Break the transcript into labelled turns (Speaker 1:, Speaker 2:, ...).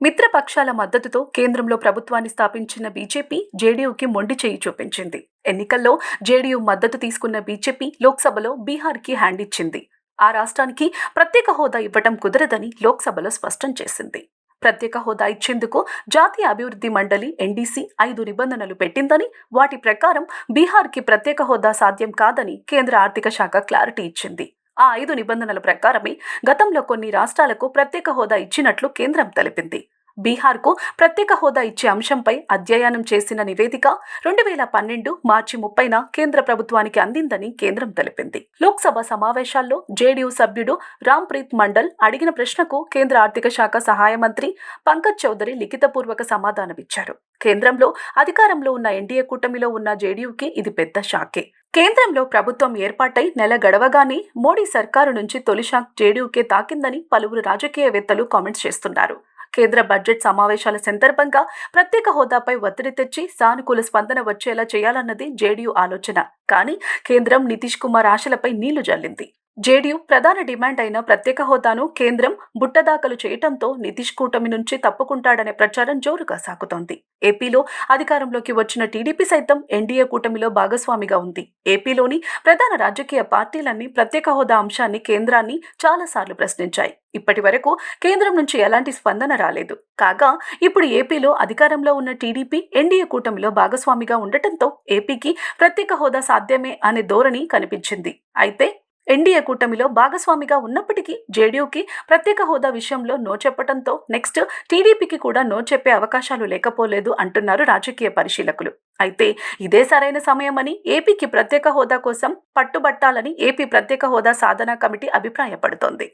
Speaker 1: మిత్రపక్షాల మద్దతుతో కేంద్రంలో ప్రభుత్వాన్ని స్థాపించిన బీజేపీ జేడీయూకి మొండి చేయి చూపించింది. ఎన్నికల్లో జేడీయూ మద్దతు తీసుకున్న బీజేపీ లోక్సభలో బీహార్కి హ్యాండ్ ఇచ్చింది. ఆ రాష్ట్రానికి ప్రత్యేక హోదా ఇవ్వటం కుదరదని లోక్సభలో స్పష్టం చేసింది. ప్రత్యేక హోదా ఇచ్చేందుకు జాతీయ అభివృద్ధి మండలి ఎన్డీసీ ఐదు నిబంధనలు పెట్టిందని వాటి ప్రకారం బీహార్కి ప్రత్యేక హోదా సాధ్యం కాదని కేంద్ర ఆర్థిక శాఖ క్లారిటీ ఇచ్చింది. ఆ ఐదు నిబంధనల ప్రకారమే గతంలో కొన్ని రాష్ట్రాలకు ప్రత్యేక హోదా ఇచ్చినట్లు కేంద్రం తెలిపింది. బీహార్కు ప్రత్యేక హోదా ఇచ్చే అంశంపై అధ్యయనం చేసిన నివేదిక రెండు వేల పన్నెండు మార్చి ముప్పైన కేంద్ర ప్రభుత్వానికి అందిందని కేంద్రం తెలిపింది. లోక్సభ సమావేశాల్లో జేడీయూ సభ్యుడు రామ్ప్రీత్ మండల్ అడిగిన ప్రశ్నకు కేంద్ర ఆర్థిక శాఖ సహాయ మంత్రి పంకజ్ చౌదరి లిఖితపూర్వక సమాధానమిచ్చారు. కేంద్రంలో అధికారంలో ఉన్న ఎన్డీఏ కూటమిలో ఉన్న జేడీయూకి ఇది పెద్ద షాకే. కేంద్రంలో ప్రభుత్వం ఏర్పాటై నెల గడవగానే మోడీ సర్కారు నుంచి తొలి షాక్ జేడీయూకే తాకిందని పలువురు రాజకీయవేత్తలు కామెంట్స్ చేస్తున్నారు. కేంద్ర బడ్జెట్ సమావేశాల సందర్భంగా ప్రత్యేక హోదాపై ఒత్తిడి తెచ్చి సానుకూల స్పందన వచ్చేలా చేయాలన్నది జేడీయూ ఆలోచన. కానీ కేంద్రం నితీష్ కుమార్ ఆశలపై నీళ్ళు జల్లింది. జేడీయూ ప్రధాన డిమాండ్ అయిన ప్రత్యేక హోదాను కేంద్రం బుట్టదాఖలు చేయటంతో నితీష్ కూటమి నుంచి తప్పుకుంటాడనే ప్రచారం జోరుగా సాగుతోంది. ఏపీలో అధికారంలోకి వచ్చిన టీడీపీ సైతం ఎన్డీఏ కూటమిలో భాగస్వామిగా ఉంది. ఏపీలోని ప్రధాన రాజకీయ పార్టీలన్నీ ప్రత్యేక హోదా అంశాన్ని కేంద్రాన్ని చాలాసార్లు ప్రశ్నించాయి. ఇప్పటి వరకు కేంద్రం నుంచి ఎలాంటి స్పందన రాలేదు. కాగా ఇప్పుడు ఏపీలో అధికారంలో ఉన్న టీడీపీ ఎన్డీఏ కూటమిలో భాగస్వామిగా ఉండటంతో ఏపీకి ప్రత్యేక హోదా సాధ్యమే అనే ధోరణి కనిపించింది. అయితే ఎన్డీఏ కూటమిలో భాగస్వామిగా ఉన్నప్పటికీ జేడీయూకి ప్రత్యేక హోదా విషయంలో నో చెప్పడంతో నెక్స్ట్ టీడీపీకి కూడా నో చెప్పే అవకాశాలు లేకపోలేదు అంటున్నారు రాజకీయ పరిశీలకులు. అయితే ఇదే సరైన సమయమని ఏపీకి ప్రత్యేక హోదా కోసం పట్టుబట్టాలని ఏపీ ప్రత్యేక హోదా సాధనా కమిటీ అభిప్రాయపడుతోంది.